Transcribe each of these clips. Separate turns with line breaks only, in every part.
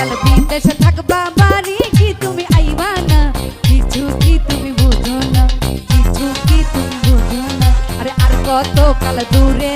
কাল বিদেশে থাকবা বাড়ি? কি তুমি আইবা না? কিছু কি তুমি বুঝো না? কিছু কি তুমি বুঝো না? কত কাল দূরে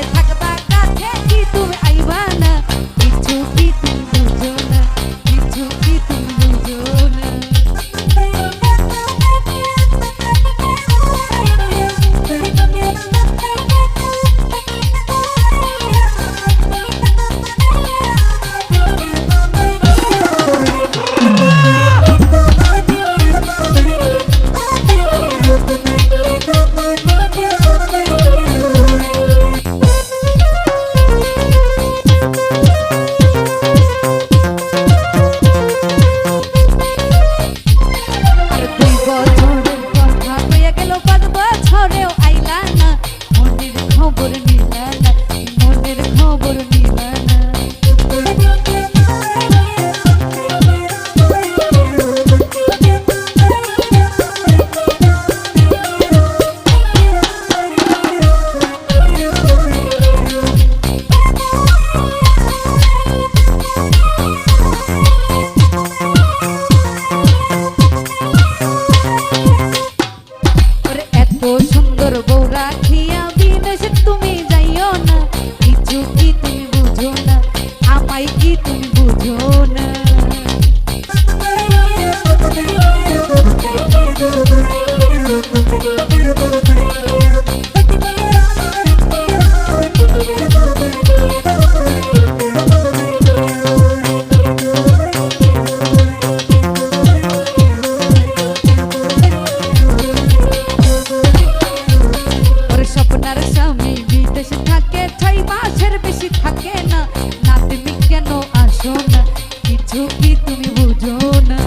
থাকে না না তুমি কেন আসো না কিছু কি তুমি বুঝো না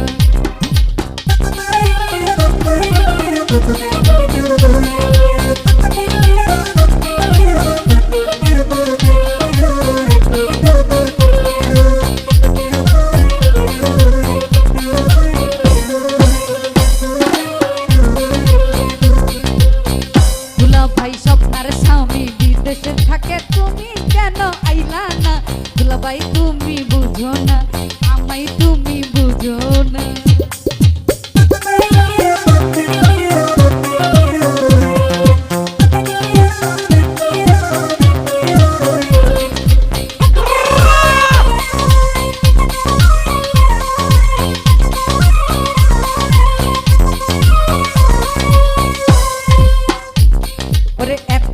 দুলা বিদেশে থাকে তুমি কেন আইলা না? দুলাবাই তুমি বুঝো না আমায় তুমি বুঝো না।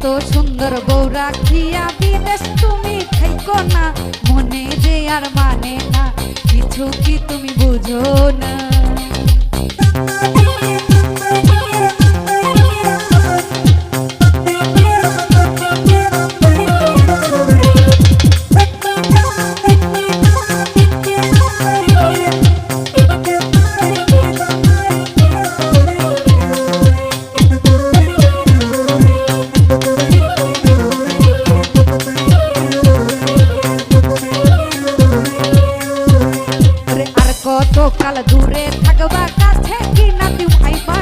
এত সুন্দর বউ রাখিয়া বিদেশ তুমি খাইকো না। মনে যে আর মানে না, কিছু কি তুমি বুঝো না। কত কাল দূরে থাকবা কাছে কি না তুমি আইবা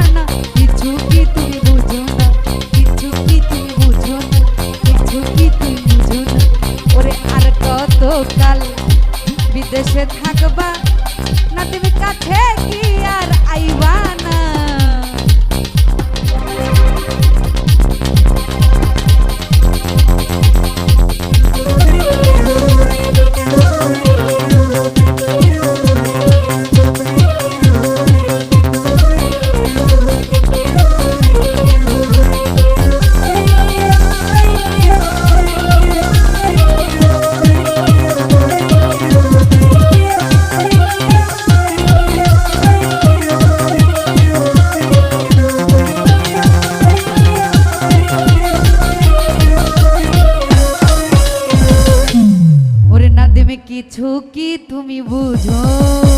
কিছু কি তুমি বুঝো না? কিছু কি তুমি বুঝো না? কিছু কি তুমি বুঝো না? ওরে আর কত কাল বিদেশে থাকবা? না তুমি কাছে ঝুঁকি তুমি বুঝো?